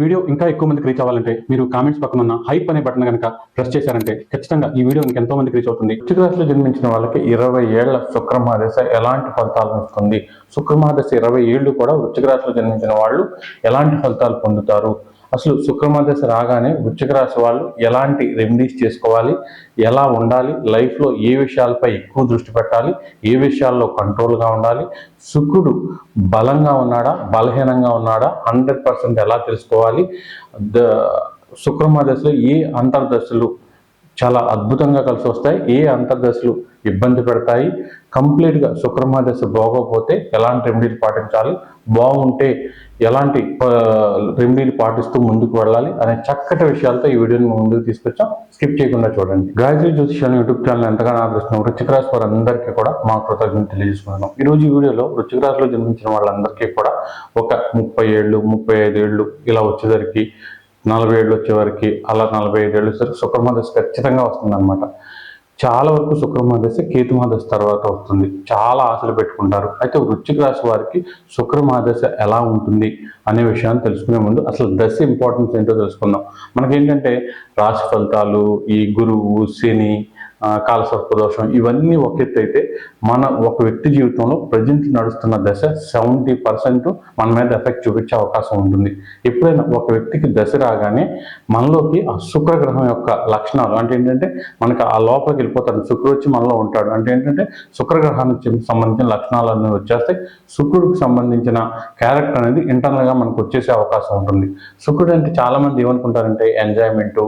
Video ఇంకా ఎక్కువ మందికి రీచ్ అవ్వాలంటే మీరు కామెంట్స్ పక్కన ఉన్న హైప్ అనే బటన్ కనుక ప్రెస్ చేశారంటే ఖచ్చితంగా ఈ వీడియో ఇంకా ఎంతో మందికి రీచ్ అవుతుంది. వృశ్చిక రాశిలో జన్మించిన వాళ్ళకి ఇరవై ఏళ్ళ శుక్రమాదశ ఎలాంటి ఫలితాలను ఇస్తుంది శుక్రమాదశ ఇరవై ఏళ్ళు కూడా వృశ్చిక రాశిలో జన్మించిన వాళ్ళు ఎలాంటి ఫలితాలు పొందుతారు? అసలు శుక్రమహాదశ రాగానే వృశ్చిక రాశి వాళ్ళు ఎలాంటి రెమెడీస్ చేసుకోవాలి? ఎలా ఉండాలి? లైఫ్లో ఏ విషయాలపై ఎక్కువ దృష్టి పెట్టాలి? ఏ విషయాల్లో కంట్రోల్గా ఉండాలి? శుక్రుడు బలంగా ఉన్నాడా? బలహీనంగా ఉన్నాడా? హండ్రెడ్ పర్సెంట్ ఎలా తెలుసుకోవాలి? ద శుక్రమహాదశలో ఏ అంతర్దశలు చాలా అద్భుతంగా కలిసి వస్తాయి. ఏ అంతర్దశలు ఇబ్బంది పెడతాయి కంప్లీట్గా శుక్రమహాదశ బాగోకపోతే ఎలాంటి రెమెడీలు పాటించాలి బాగుంటే ఎలాంటి రెమెడీలు పాటిస్తూ ముందుకు వెళ్ళాలి అనే చక్కటి విషయాలతో ఈ వీడియోని ముందుకు తీసుకొచ్చాం. స్కిప్ చేయకుండా చూడండి. గాయత్రి జ్యోతిషాన్ని యూట్యూబ్ ఛానల్ ఎంతగానో ఆదరిస్తున్న వృశ్చిక రాశి వారందరికీ కూడా మా కృతజ్ఞతలు తెలియజేసుకున్నాం ఈరోజు ఈ వీడియోలో వృశ్చిక రాశిలో జన్మించిన వాళ్ళందరికీ కూడా ఒక ముప్పై ఏళ్ళు ముప్పై ఐదు ఏళ్ళు ఇలా వచ్చేసరికి నలభై ఏళ్ళు వచ్చేవారికి అలా నలభై ఐదు ఏళ్ళు వచ్చేసరికి శుక్రమహాదశ ఖచ్చితంగా వస్తుందన్నమాట. చాలా వరకు శుక్రమహాదశ కేతుమహాదశ తర్వాత వస్తుంది. చాలా ఆశలు పెట్టుకుంటారు. అయితే వృశ్చిక రాశి వారికి శుక్రమహాదశ ఎలా ఉంటుంది అనే విషయాన్ని తెలుసుకునే ముందు అసలు దశ ఇంపార్టెన్స్ ఏంటో తెలుసుకుందాం. మనకేంటంటే రాశి ఫలితాలు ఈ గురువు శని కాలసర్ప దోషం ఇవన్నీ ఒక ఎత్తు అయితే మన ఒక వ్యక్తి జీవితంలో ప్రజెంట్ నడుస్తున్న దశ సెవెంటీ పర్సెంట్ మన మీద ఎఫెక్ట్ చూపించే అవకాశం ఉంటుంది. ఎప్పుడైనా ఒక వ్యక్తికి దశ రాగానే మనలోకి ఆ శుక్రగ్రహం యొక్క లక్షణాలు అంటే ఏంటంటే మనకి ఆ లోపలికి వెళ్ళిపోతాడు శుక్రుడు వచ్చి మనలో ఉంటాడు. అంటే ఏంటంటే శుక్రగ్రహానికి సంబంధించిన లక్షణాలు అన్నీ వచ్చేస్తాయి. శుక్రుడికి సంబంధించిన క్యారెక్టర్ అనేది ఇంటర్నల్గా మనకు వచ్చేసే అవకాశం ఉంటుంది. శుక్రుడు అంటే చాలామంది ఏమనుకుంటారంటే ఎంజాయ్మెంటు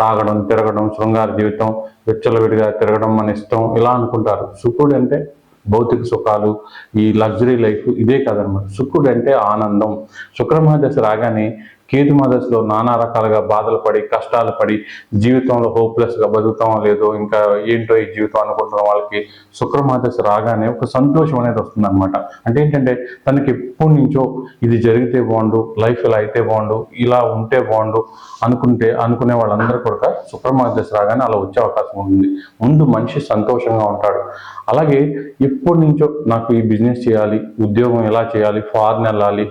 తాగడం తిరగడం శృంగార జీవితం విచ్చలవిడిగా తిరగడం మన ఇష్టం. ఇలా అనుకుంటారు. సుఖుడు అంటే భౌతిక సుఖాలు ఈ లగ్జరీ లైఫ్ ఇదే కాదనమాట. శుక్రుడు అంటే ఆనందం. శుక్రమహాదశ రాగానే కేతు మదర్స్లో నానా రకాలుగా బాధలు పడి కష్టాలు పడి జీవితంలో హోప్లెస్గా బతుకుతామో లేదో ఇంకా ఏంటో ఈ జీవితం అనుకుంటున్న వాళ్ళకి శుక్రమహాదశ రాగానే ఒక సంతోషం అనేది వస్తుంది అనమాట అంటే ఏంటంటే తనకి ఎప్పటి నుంచో ఇది జరిగితే బాగుండు లైఫ్ ఇలా అయితే బాగుండు ఇలా ఉంటే బాగుండు అనుకుంటే అనుకునే వాళ్ళందరూ కూడా శుక్రమహాదశ రాగానే అలా వచ్చే అవకాశం ఉంటుంది. ముందు మనిషి సంతోషంగా ఉంటాడు. అలాగే ఎప్పటి నుంచో నాకు ఈ బిజినెస్ చేయాలి ఉద్యోగం ఎలా చేయాలి ఫారెన్ వెళ్ళాలి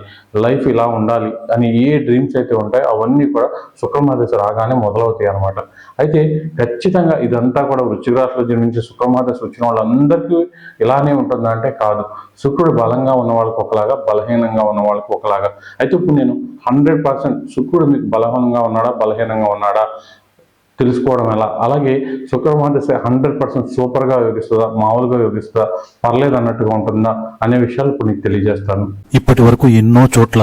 లైఫ్ ఇలా ఉండాలి అని ఏ డ్రీమ్స్ అయితే ఉంటాయో అవన్నీ కూడా శుక్రమహాదశ రాగానే మొదలవుతాయి అనమాట అయితే ఖచ్చితంగా ఇదంతా కూడా వృశ్చిక రాశిలో జన్మించి శుక్రమహాదశ వచ్చిన వాళ్ళందరికీ ఇలానే ఉంటుందా అంటే కాదు. శుక్రుడు బలంగా ఉన్న వాళ్ళకి ఒకలాగా బలహీనంగా ఉన్న వాళ్ళకి ఒకలాగా. అయితే ఇప్పుడు నేను హండ్రెడ్ పర్సెంట్ శుక్రుడు మీకు బలహీనంగా ఉన్నాడా బలహీనంగా ఉన్నాడా తెలుసుకోవడం ఎలా? అలాగే శుక్రమహాదశ హండ్రెడ్ పర్సెంట్ సూపర్గా యోగిస్తుందా మామూలుగా యోగిస్తుందా పర్లేదు అన్నట్టుగా ఉంటుందా అనే విషయాలు ఇప్పుడు నీకు తెలియజేస్తాను. ఇప్పటి వరకు ఎన్నో చోట్ల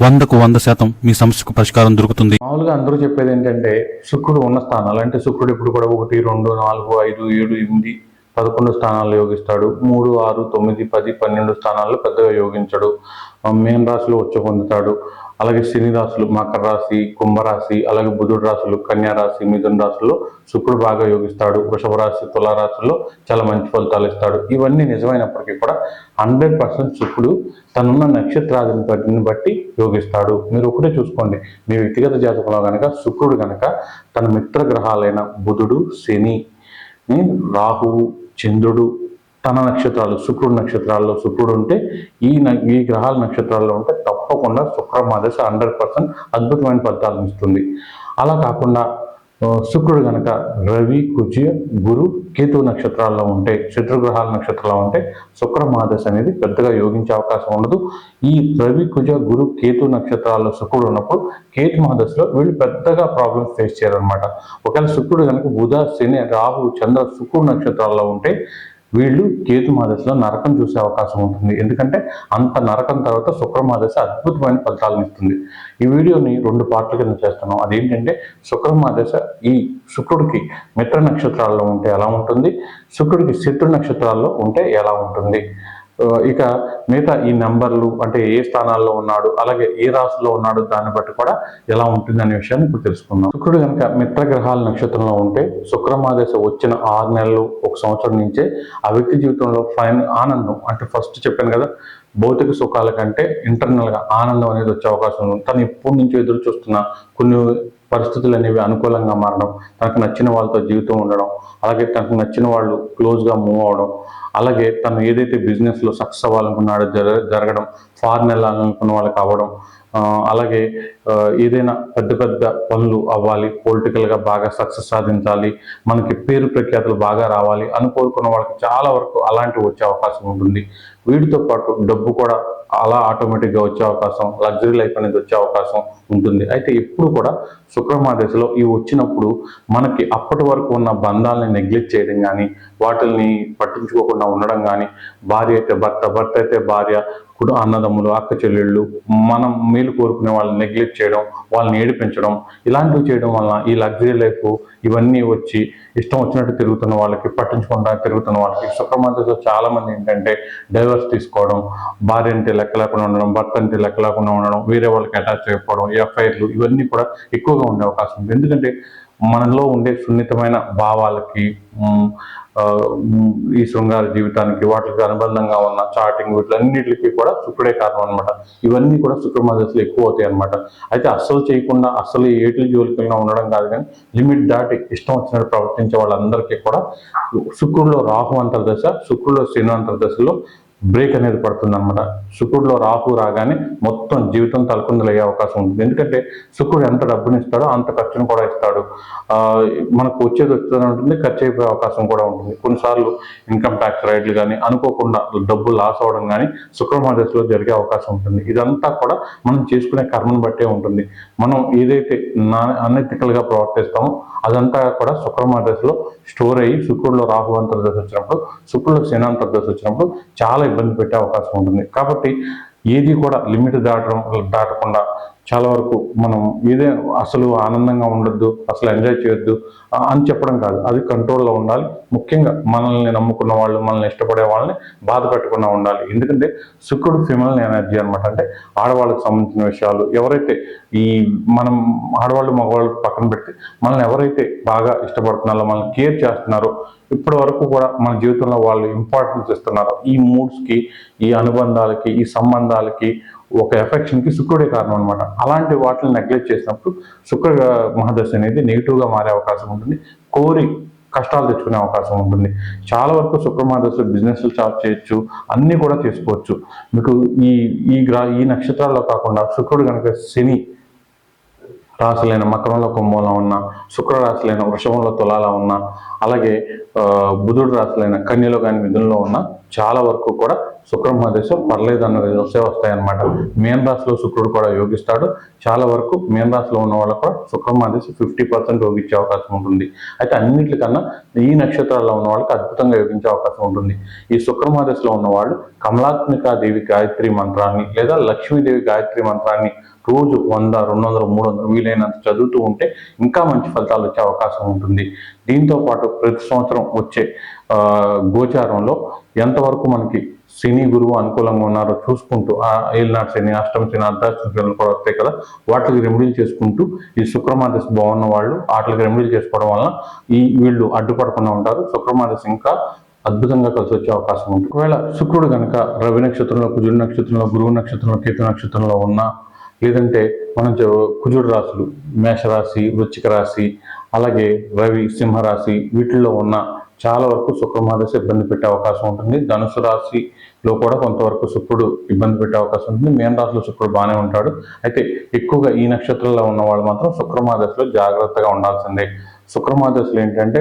వందకు వంద శాతం మీ సమస్యకు పరిష్కారం దొరుకుతుంది. మామూలుగా అందరూ చెప్పేది ఏంటంటే శుక్రుడు ఉన్న స్థానాలు అంటే శుక్రుడు ఇప్పుడు కూడా ఒకటి రెండు నాలుగు ఐదు ఏడు ఎనిమిది పదకొండు స్థానాల్లో యోగిస్తాడు. మూడు ఆరు తొమ్మిది పది పన్నెండు స్థానాల్లో పెద్దగా యోగించడు. మేన్ రాశిలో వచ్చి పొందుతాడు. అలాగే శని రాశులు మకర రాశి కుంభరాశి అలాగే బుధుడు రాశులు కన్యా రాశి మిథున రాశుల్లో శుక్రుడు బాగా యోగిస్తాడు. వృషభ రాశి తుల చాలా మంచి ఫలితాలు ఇస్తాడు. ఇవన్నీ నిజమైనప్పటికీ కూడా హండ్రెడ్ పర్సెంట్ శుక్రుడు తనున్న నక్షత్రాదిని బట్టిని బట్టి యోగిస్తాడు. మీరు ఒకటే చూసుకోండి. మీ వ్యక్తిగత జాతకంలో కనుక శుక్రుడు కనుక తన మిత్ర గ్రహాలైన బుధుడు శని రాహువు చంద్రుడు తన నక్షత్రాలు శుక్రుడు నక్షత్రాల్లో శుక్రుడు ఉంటే ఈ న- ఈ గ్రహాల నక్షత్రాల్లో ఉంటే తప్పకుండా శుక్రమాదశ హండ్రెడ్ పర్సెంట్ అద్భుతమైన ఫలితాలను ఇస్తుంది. అలా కాకుండా శుక్రుడు కనుక రవి కుజ గురు కేతు నక్షత్రాల్లో ఉంటే శత్రుగ్రహాల నక్షత్రాల్లో ఉంటే శుక్రమాదశ అనేది పెద్దగా యోగించే అవకాశం ఉండదు. ఈ రవి కుజ గురు కేతు నక్షత్రాల్లో శుక్రుడు ఉన్నప్పుడు కేతు మహాదశలో వీళ్ళు పెద్దగా ప్రాబ్లమ్స్ ఫేస్ చేయాలన్నమాట ఒకవేళ శుక్రుడు కనుక బుధ శని రాహు చంద్ర శుక్రుడు నక్షత్రాల్లో ఉంటే వీళ్ళు కేతుమాదశలో నరకం చూసే అవకాశం ఉంటుంది. ఎందుకంటే అంత నరకం తర్వాత శుక్రమాదశ అద్భుతమైన ఫలితాలను ఇస్తుంది. ఈ వీడియోని రెండు పార్ట్ల కింద చేస్తున్నాం. అదేంటంటే శుక్రమాదశ ఈ శుక్రుడికి మిత్ర నక్షత్రాల్లో ఉంటే ఎలా ఉంటుంది? శుక్రుడికి శత్రు నక్షత్రాల్లో ఉంటే ఎలా ఉంటుంది? ఇక మిగతా ఈ నంబర్లు అంటే ఏ స్థానాల్లో ఉన్నాడు అలాగే ఏ రాశిలో ఉన్నాడు దాన్ని బట్టి కూడా ఎలా ఉంటుంది అనే విషయాన్ని ఇప్పుడు తెలుసుకుందాం. శుక్రుడు కనుక మిత్రగ్రహాల నక్షత్రంలో ఉంటే శుక్రమాదేశ వచ్చిన ఆరు నెలలు ఒక సంవత్సరం నుంచే ఆ వ్యక్తి జీవితంలో ఫైన్ ఆనందం. అంటే ఫస్ట్ చెప్పాను కదా భౌతిక సుఖాల కంటే ఇంటర్నల్గా ఆనందం అనేది వచ్చే అవకాశం ఉంది. తను ఎప్పటి నుంచో ఎదురు చూస్తున్న కొన్ని పరిస్థితులు అనేవి అనుకూలంగా మారడం తనకు నచ్చిన వాళ్ళతో జీవితం ఉండడం అలాగే తనకు నచ్చిన వాళ్ళు క్లోజ్గా మూవ్ అవడం అలాగే తను ఏదైతే బిజినెస్లో సక్సెస్ అవ్వాలనుకున్నాడో జర జరగడం ఫారెన్ వెళ్ళాలనుకున్న వాళ్ళకి అవ్వడం అలాగే ఏదైనా పెద్ద పెద్ద పనులు అవ్వాలి పొలిటికల్గా బాగా సక్సెస్ సాధించాలి మనకి పేరు ప్రఖ్యాతులు బాగా రావాలి అనుకోనుకున్న వాళ్ళకి చాలా వరకు అలాంటివి వచ్చే అవకాశం ఉంటుంది. వీటితో పాటు డబ్బు కూడా అలా ఆటోమేటిక్గా వచ్చే అవకాశం లగ్జరీ లైఫ్ అనేది వచ్చే అవకాశం ఉంటుంది. అయితే ఎప్పుడు కూడా శుక్రమాదేశలో ఇవి వచ్చినప్పుడు మనకి అప్పటి వరకు ఉన్న బంధాలని నెగ్లెక్ట్ చేయడం కానీ వాటిని పట్టించుకోకుండా ఉండడం కానీ భార్య అయితే భర్త భర్త అయితే భార్య ఇప్పుడు అన్నదమ్ములు అక్క చెల్లెళ్ళు మనం మేలు కోరుకునే వాళ్ళని నెగ్లెక్ట్ చేయడం వాళ్ళని ఏడిపించడం ఇలాంటివి చేయడం వల్ల ఈ లగ్జరీ లైఫ్ ఇవన్నీ వచ్చి ఇష్టం వచ్చినట్టు తిరుగుతున్న వాళ్ళకి పట్టించకుండా తిరుగుతున్న వాళ్ళకి శుక్రమాదేశలో చాలా మంది ఏంటంటే డైవర్స్ తీసుకోవడం భార్య అంటే లెక్క లేకుండా ఉండడం భర్త అంటే లెక్క లేకుండా ఉండడం వేరే వాళ్ళకి అటాచ్ అయిపోవడం ఎఫ్ఐఆర్లు ఇవన్నీ కూడా ఎక్కువగా ఉండే అవకాశం ఉంది. ఎందుకంటే మనలో ఉండే సున్నితమైన భావాలకి ఈ శృంగార జీవితానికి వాటికి అనుబంధంగా ఉన్న చాటింగ్ వీటిలన్నిటికి కూడా శుక్రుడే కారణం అనమాట ఇవన్నీ కూడా శుక్రమాదశలు ఎక్కువ అవుతాయి అనమాట అయితే అస్సలు చేయకుండా అస్సలు ఏటి జోలికల్లో ఉండడం కాదు కానీ లిమిట్ దాటి ఇష్టం వచ్చినట్టు ప్రవర్తించే వాళ్ళందరికీ కూడా శుక్రుడిలో రాహు అంతర్దశ శుక్రుడిలో శని అంతర్దశలో బ్రేక్ అనేది పడుతుంది అనమాట శుక్రుడిలో రాహు రాగానే మొత్తం జీవితం తలకుందలు అయ్యే అవకాశం ఉంటుంది. ఎందుకంటే శుక్రుడు ఎంత డబ్బుని ఇస్తాడో అంత ఖర్చును కూడా ఇస్తాడు. మనకు వచ్చేది వచ్చేది ఉంటుంది ఖర్చు అయిపోయే అవకాశం కూడా ఉంటుంది. కొన్నిసార్లు ఇన్కమ్ ట్యాక్స్ రైడ్లు కానీ అనుకోకుండా డబ్బు లాస్ అవ్వడం కానీ శుక్రమాదశలో జరిగే అవకాశం ఉంటుంది. ఇదంతా కూడా మనం చేసుకునే కర్మను బట్టే ఉంటుంది. మనం ఏదైతే నా అనెథికల్గా ప్రవర్తిస్తామో అదంతా కూడా శుక్రమాదశలో స్టోర్ అయ్యి శుక్రుడిలో రాహు అంతర్దశ వచ్చినప్పుడు శుక్రుడిలో శని అంతర్దశ వచ్చినప్పుడు చాలా ఇబ్బంది పెట్టే అవకాశం ఉంటుంది. కాబట్టి ఏది కూడా లిమిట్ దాటడం దాటకుండా చాలా వరకు మనం ఏదే అసలు ఆనందంగా ఉండొద్దు అసలు ఎంజాయ్ చేయొద్దు అని చెప్పడం కాదు. అది కంట్రోల్లో ఉండాలి. ముఖ్యంగా మనల్ని నమ్ముకున్న వాళ్ళు మనల్ని ఇష్టపడే వాళ్ళని బాధ పెట్టకుండా ఉండాలి. ఎందుకంటే శుక్రుడు ఫిమల్ ఎనర్జీ అనమాట అంటే ఆడవాళ్ళకి సంబంధించిన విషయాలు ఎవరైతే ఈ మనం ఆడవాళ్ళు మగవాళ్ళు పక్కన పెడితే మనల్ని ఎవరైతే బాగా ఇష్టపడుతున్నారో మనల్ని కేర్ చేస్తున్నారో ఇప్పటి వరకు కూడా మన జీవితంలో వాళ్ళు ఇంపార్టెన్స్ ఇస్తున్నారు. ఈ మూడ్స్కి ఈ అనుబంధాలకి ఈ సంబంధాలకి ఒక ఎఫెక్షన్కి శుక్రుడే కారణం అనమాట అలాంటి వాటిని నెగ్లెక్ట్ చేసినప్పుడు శుక్ర మహాదశ అనేది నెగిటివ్గా మారే అవకాశం ఉంటుంది. కోరి కష్టాలు తెచ్చుకునే అవకాశం ఉంటుంది. చాలా వరకు శుక్రమాదశలో బిజినెస్లు స్టార్ట్ చేయొచ్చు అన్నీ కూడా చేసుకోవచ్చు. మీకు ఈ ఈ గ్రా ఈ నక్షత్రాల్లో కాకుండా శుక్రుడు కనుక శని రాశులైన మకరంలో కుంభంలో ఉన్న శుక్ర రాశులైన వృషభంలో తులాల ఉన్న అలాగే బుధుడు రాశులైన కన్యలో కానీ మిథునంలో ఉన్న చాలా వరకు కూడా శుక్రం మహాదేశం పర్లేదు అన్నది వస్తే వస్తాయి అనమాట మేన రాశిలో శుక్రుడు కూడా యోగిస్తాడు. చాలా వరకు మేన్ రాశిలో ఉన్న వాళ్ళకు కూడా శుక్రం మహాదేశం ఫిఫ్టీ పర్సెంట్ యోగించే అవకాశం ఉంటుంది. అయితే అన్నింటికన్నా ఈ నక్షత్రాల్లో ఉన్న వాళ్ళకి అద్భుతంగా యోగించే అవకాశం ఉంటుంది. ఈ శుక్ర మహాదశలో ఉన్న వాళ్ళు కమలాత్మికా దేవి గాయత్రి మంత్రాన్ని లేదా లక్ష్మీదేవి గాయత్రి మంత్రాన్ని రోజు వంద రెండు వందలు మూడు వందలు వీలైనంత చదువుతూ ఉంటే ఇంకా మంచి ఫలితాలు వచ్చే అవకాశం ఉంటుంది. దీంతో పాటు ప్రతి సంవత్సరం వచ్చే గోచారంలో ఎంతవరకు మనకి శని గురువు అనుకూలంగా ఉన్నారో చూసుకుంటూ ఆ ఏలినాటి శని అష్టమ శని అర్ధాష్టమ శని కూడా వస్తాయి కదా వాటికి రెమెడీలు చేసుకుంటూ ఈ శుక్రమాదశ బాగున్న వాళ్ళు వాటికి రెమెడీలు చేసుకోవడం వలన ఈ వీళ్ళు అడ్డుపడకుండా ఉంటారు. శుక్రమాదశ ఇంకా అద్భుతంగా కలిసి వచ్చే అవకాశం ఉంది ఒకవేళ శుక్రుడు కనుక రవి నక్షత్రంలో కుజుడు నక్షత్రంలో గురువు నక్షత్రంలో కేతు నక్షత్రంలో ఉన్నా లేదంటే మనం చె- కుజుడు రాశులు మేషరాశి వృచ్చిక రాశి అలాగే రవి సింహరాశి వీటిల్లో ఉన్న చాలా వరకు శుక్రమహాదశ ఇబ్బంది పెట్టే అవకాశం ఉంటుంది. ధనుసు రాశిలో కూడా కొంతవరకు శుక్రుడు ఇబ్బంది పెట్టే అవకాశం ఉంటుంది. మేన రాశిలో శుక్రుడు బాగానే ఉంటాడు. అయితే ఎక్కువగా ఈ నక్షత్రంలో ఉన్న వాళ్ళు మాత్రం శుక్రమహాదశలో జాగ్రత్తగా ఉండాల్సిందే. శుక్రమహాదశలు ఏంటంటే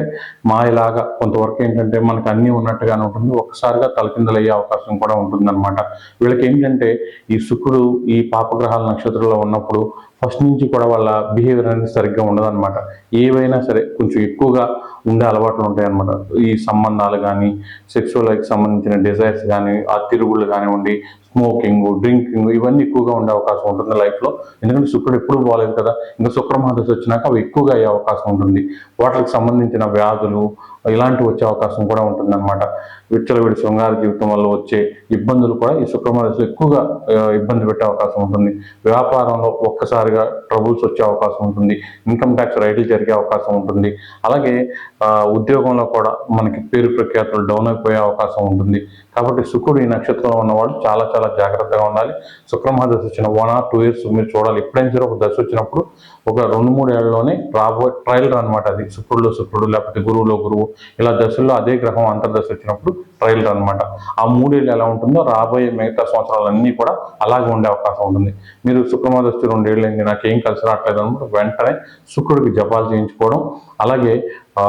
మా ఇలాగా కొంతవరకు ఏంటంటే మనకు అన్నీ ఉన్నట్టుగానే ఉంటుంది. ఒక్కసారిగా తలకిందలయ్యే అవకాశం కూడా ఉంటుందన్నమాట. వీళ్ళకి ఏంటంటే ఈ శుక్రుడు ఈ పాపగ్రహాల నక్షత్రంలో ఉన్నప్పుడు ఫస్ట్ నుంచి కూడా వాళ్ళ బిహేవియర్ అనేది సరిగ్గా ఉండదన్నమాట. ఏవైనా సరే కొంచెం ఎక్కువగా ఉండే అలవాట్లు ఉంటాయన్నమాట. ఈ సంబంధాలు కానీ సెక్షువల్ లైఫ్ సంబంధించిన డిజైర్స్ కానీ ఆ తిరుగుళ్ళు కానివ్వండి స్మోకింగ్ డ్రింకింగ్ ఇవన్నీ ఎక్కువగా ఉండే అవకాశం ఉంటుంది లైఫ్లో. ఎందుకంటే శుక్రుడు ఎప్పుడు బాగాలేదు కదా. ఇంకా శుక్రమహాదశ వచ్చినాక అవి ఎక్కువగా అయ్యే అవకాశం ఉంటుంది. వాటికి సంబంధించిన వ్యాధులు ఇలాంటివి వచ్చే అవకాశం కూడా ఉంటుంది అనమాట విచ్చలవిడి శృంగార జీవితం వల్ల వచ్చే ఇబ్బందులు కూడా ఈ శుక్రమహాదశలో ఎక్కువగా ఇబ్బంది పెట్టే అవకాశం ఉంటుంది. వ్యాపారంలో ఒక్కసారిగా ట్రబుల్స్ వచ్చే అవకాశం ఉంటుంది. ఇన్కమ్ ట్యాక్స్ రైట్లు జరిగే అవకాశం ఉంటుంది. అలాగే ఉద్యోగంలో కూడా మనకి పేరు ప్రఖ్యాతులు డౌన్ అయిపోయే అవకాశం ఉంటుంది. కాబట్టి శుక్రుడు ఈ నక్షత్రంలో ఉన్నవాడు చాలా చాలా జాగ్రత్తగా ఉండాలి. శుక్రమహ దశ వచ్చిన వన్ ఆర్ టూ ఇయర్స్ మీరు చూడాలి. ఎప్పుడైనా సరే ఒక దశ వచ్చినప్పుడు ఒక రెండు మూడు ఏళ్ళలోనే రాబోయే ట్రయల్ అనమాట అది. శుక్రుడులో శుక్రుడు లేకపోతే గురువులో గురువు. ఇలా దశల్లో అదే గ్రహం అంతర్దశ వచ్చినప్పుడు ట్రయల్ అనమాట ఆ మూడేళ్ళు ఎలా ఉంటుందో రాబోయే మిగతా సంవత్సరాలన్నీ కూడా అలాగే ఉండే అవకాశం ఉంటుంది. మీరు శుక్రమహ దశ రెండేళ్ళు అయింది నాకేం కలిసి రావట్లేదు అనమాట వెంటనే శుక్రుడికి జపాలు చేయించుకోవడం అలాగే ఆ,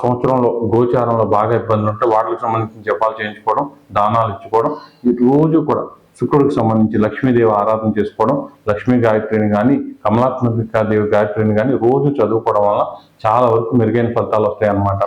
సంవత్సరంలో గోచారంలో బాగా ఇబ్బందులు ఉంటే వాటికి సంబంధించిన జపాలు చేయించుకోవడం దానాలు ఇచ్చుకోవడం ఈ రోజు కూడా శుక్రుడికి సంబంధించి లక్ష్మీదేవి ఆరాధన చేసుకోవడం లక్ష్మీ గాయత్రిని కానీ కమలాత్మకాదేవి గాయత్రిని కానీ రోజు చదువుకోవడం వల్ల చాలా వరకు మెరుగైన ఫలితాలు వస్తాయి అన్నమాట